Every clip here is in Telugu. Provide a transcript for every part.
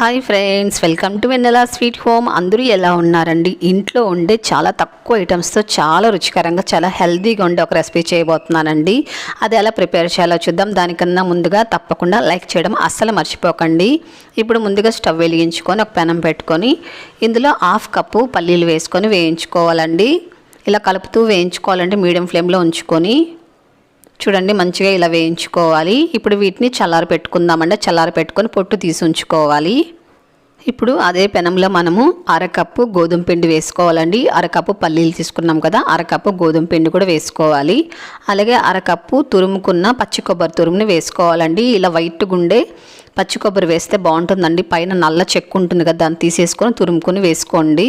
Hi friends welcome to Vennela sweet home. అందరూ ఎలా ఉన్నారండి? ఇంట్లో ఉండే చాలా తక్కువ ఐటమ్స్తో చాలా రుచికరంగా చాలా హెల్తీగా ఉండే ఒక రెసిపీ చేయబోతున్నానండి. అది ఎలా ప్రిపేర్ చేయాలో చూద్దాం. దానికన్నా ముందుగా తప్పకుండా లైక్ చేయడం అస్సలు మర్చిపోకండి. ఇప్పుడు ముందుగా స్టవ్ వెలిగించుకొని ఒక పెనం పెట్టుకొని ఇందులో హాఫ్ కప్పు పల్లీలు వేసుకొని వేయించుకోవాలండి. ఇలా కలుపుతూ వేయించుకోవాలంటే మీడియం ఫ్లేమ్లో ఉంచుకొని చూడండి మంచిగా ఇలా వేయించుకోవాలి. ఇప్పుడు వీటిని చల్లారి పెట్టుకుందామంటే చల్లారి పెట్టుకొని పొట్టు తీసి ఉంచుకోవాలి. ఇప్పుడు అదే పెనంలో మనము అరకప్పు గోధుమ పిండి వేసుకోవాలండి. అరకప్పు పల్లీలు తీసుకున్నాం కదా అరకప్పు గోధుమ పిండి కూడా వేసుకోవాలి. అలాగే అరకప్పు తురుముకున్న పచ్చి కొబ్బరి తురుముని వేసుకోవాలండి. ఇలా వైట్ గుండే పచ్చి కొబ్బరి వేస్తే బాగుంటుందండి. పైన నల్ల చెక్కు ఉంటుంది కదా దాన్ని తీసేసుకొని తురుముకొని వేసుకోండి.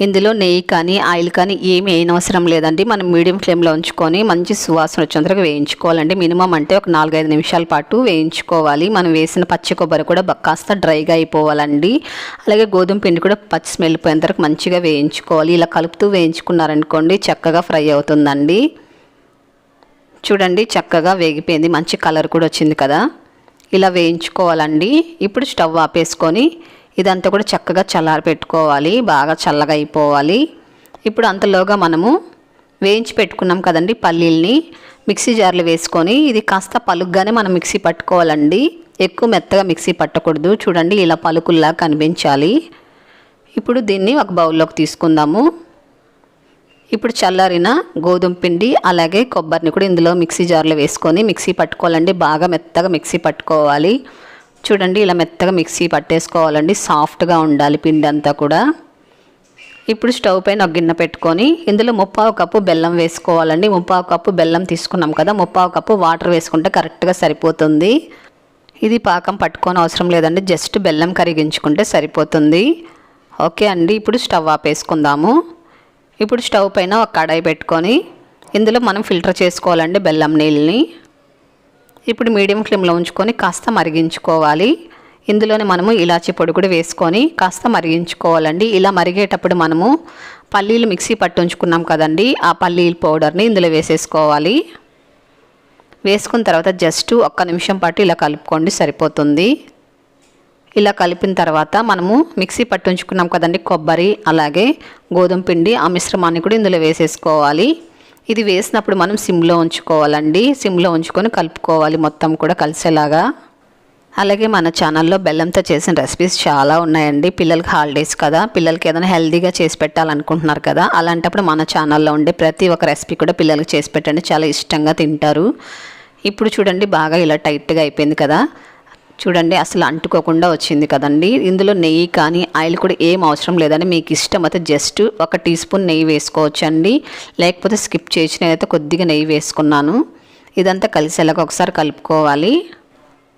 ఇందులో నెయ్యి కానీ ఆయిల్ కానీ ఏమి వేయనవసరం లేదండి. మనం మీడియం ఫ్లేమ్లో ఉంచుకొని మంచి సువాసన వచ్చేంతరకు వేయించుకోవాలండి. మినిమం అంటే ఒక నాలుగైదు నిమిషాల పాటు వేయించుకోవాలి. మనం వేసిన పచ్చి కొబ్బరి కూడా కాస్త డ్రైగా అయిపోవాలండి. అలాగే గోధుమ పిండి కూడా పచ్చి స్మెల్ పోయేంతరకు మంచిగా వేయించుకోవాలి. ఇలా కలుపుతూ వేయించుకున్నారనుకోండి చక్కగా ఫ్రై అవుతుందండి. చూడండి చక్కగా వేగిపోయింది. మంచి కలర్ కూడా వచ్చింది కదా. ఇలా వేయించుకోవాలండి. ఇప్పుడు స్టవ్ ఆపేసుకొని ఇదంతా కూడా చక్కగా చల్లారి పెట్టుకోవాలి బాగా చల్లగా అయిపోవాలి. ఇప్పుడు అంతలోగా మనము వేయించి పెట్టుకున్నాం కదండి పల్లీల్ని. మిక్సీ జార్లు వేసుకొని ఇది కాస్త పలుగ్గానే మనం మిక్సీ పట్టుకోవాలండి. ఎక్కువ మెత్తగా మిక్సీ పట్టకూడదు. చూడండి ఇలా పలుకుల్లా కనిపించాలి. ఇప్పుడు దీన్ని ఒక బౌల్లోకి తీసుకుందాము. ఇప్పుడు చల్లారిన గోధుమ పిండి అలాగే కొబ్బరిని కూడా ఇందులో మిక్సీ జార్లో వేసుకొని మిక్సీ పట్టుకోవాలండి. బాగా మెత్తగా మిక్సీ పట్టుకోవాలి. చూడండి ఇలా మెత్తగా మిక్సీ పట్టేసుకోవాలండి. సాఫ్ట్గా ఉండాలి పిండి అంతా కూడా. ఇప్పుడు స్టవ్ పైన ఒక గిన్నె పెట్టుకొని ఇందులో ముప్పావు కప్పు బెల్లం వేసుకోవాలండి. ముప్పావు కప్పు బెల్లం తీసుకున్నాం కదా ముప్పావు కప్పు వాటర్ వేసుకుంటే కరెక్ట్గా సరిపోతుంది. ఇది పాకం పట్టుకొని అవసరం లేదండి జస్ట్ బెల్లం కరిగించుకుంటే సరిపోతుంది. ఓకే అండి ఇప్పుడు స్టవ్ ఆపేసుకుందాము. ఇప్పుడు స్టవ్ పైన ఒక కడాయి పెట్టుకొని ఇందులో మనం ఫిల్టర్ చేసుకోవాలండి బెల్లం నీళ్ళని. ఇప్పుడు మీడియం ఫ్లేమ్లో ఉంచుకొని కాస్త మరిగించుకోవాలి. ఇందులోనే మనము ఇలాచి పొడి కూడా వేసుకొని కాస్త మరిగించుకోవాలండి. ఇలా మరిగేటప్పుడు మనము పల్లీలు మిక్సీ పట్టుంచుకున్నాం కదండి ఆ పల్లీల పౌడర్ని ఇందులో వేసేసుకోవాలి. వేసుకున్న తర్వాత జస్ట్ ఒక్క నిమిషం పాటు ఇలా కలుపుకోండి సరిపోతుంది. ఇలా కలిపిన తర్వాత మనము మిక్సీ పట్టుంచుకున్నాం కదండి కొబ్బరి అలాగే గోధుమ పిండి ఆ మిశ్రమాన్ని కూడా ఇందులో వేసేసుకోవాలి. ఇది వేసినప్పుడు మనం సిమ్లో ఉంచుకోవాలండి. సిమ్లో ఉంచుకొని కలుపుకోవాలి మొత్తం కూడా కలిసేలాగా. అలాగే మన ఛానల్లో బెల్లంతో చేసిన రెసిపీస్ చాలా ఉన్నాయండి. పిల్లలకి హాలిడేస్ కదా. పిల్లలకి ఏదైనా హెల్దీగా చేసి పెట్టాలనుకుంటున్నారు కదా. అలాంటప్పుడు మన ఛానల్లో ఉండే ప్రతి ఒక్క రెసిపీ కూడా పిల్లలకి చేసి పెట్టండి. చాలా ఇష్టంగా తింటారు. ఇప్పుడు చూడండి బాగా ఇలా టైట్గా అయిపోయింది కదా. చూడండి అసలు అంటుకోకుండా వచ్చింది కదండి. ఇందులో నెయ్యి కానీ ఆయిల్ కూడా ఏం అవసరం లేదని మీకు ఇష్టం అయితే జస్ట్ ఒక టీ స్పూన్ నెయ్యి వేసుకోవచ్చండి. లేకపోతే స్కిప్ చేసిన అయితే కొద్దిగా నెయ్యి వేసుకున్నాను. ఇదంతా కలిసేలాగా ఒకసారి కలుపుకోవాలి.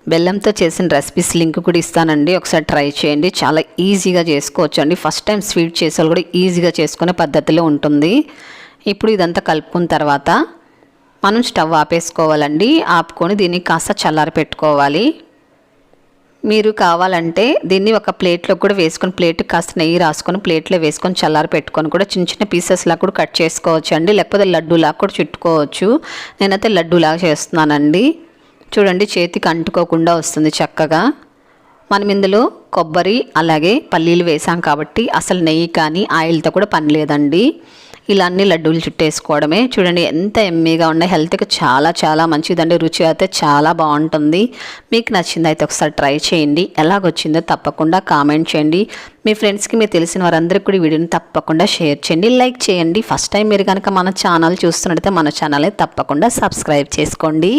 బెల్లంతో చేసిన రెసిపీస్ లింక్ కూడా ఇస్తానండి. ఒకసారి ట్రై చేయండి. చాలా ఈజీగా చేసుకోవచ్చు అండి ఫస్ట్ టైం స్వీట్ చేసే కూడా ఈజీగా చేసుకునే పద్ధతిలో ఉంటుంది. ఇప్పుడు ఇదంతా కలుపుకున్న తర్వాత మనం స్టవ్ ఆపేసుకోవాలండి. ఆపుకొని దీన్ని కాస్త చల్లారి పెట్టుకోవాలి మీరు కావాలంటే దీన్ని ఒక ప్లేట్లో కూడా వేసుకొని ప్లేట్ కాస్త నెయ్యి రాసుకొని ప్లేట్లో వేసుకొని చల్లారి పెట్టుకొని కూడా చిన్న చిన్న పీసెస్లా కూడా కట్ చేసుకోవచ్చు అండి. లేకపోతే లడ్డూలా కూడా చుట్టుకోవచ్చు. నేనైతే లడ్డూలాగా చేస్తున్నానండి. చూడండి చేతికి అంటుకోకుండా వస్తుంది చక్కగా. మనం ఇందులో కొబ్బరి అలాగే పల్లీలు వేసాం కాబట్టి అసలు నెయ్యి కానీ ఆయిల్తో కూడా పని లేదండి. ఇలా అన్ని లడ్డూలు చుట్టేసుకోవడమే. చూడండి ఎంత ఎమ్మీగా ఉన్నాయి. హెల్త్కి చాలా చాలా మంచిదండి. రుచి అయితే చాలా బాగుంటుంది. మీకు నచ్చింది అయితే ఒకసారి ట్రై చేయండి. ఎలాగొచ్చిందో తప్పకుండా కామెంట్ చేయండి. మీ ఫ్రెండ్స్కి మీరు తెలిసిన వారందరికీ కూడా వీడియోని తప్పకుండా షేర్ చేయండి. లైక్ చేయండి. ఫస్ట్ టైం మీరు కనుక మన ఛానల్ చూస్తున్నట్టయితే మన ఛానల్ తప్పకుండా సబ్స్క్రైబ్ చేసుకోండి.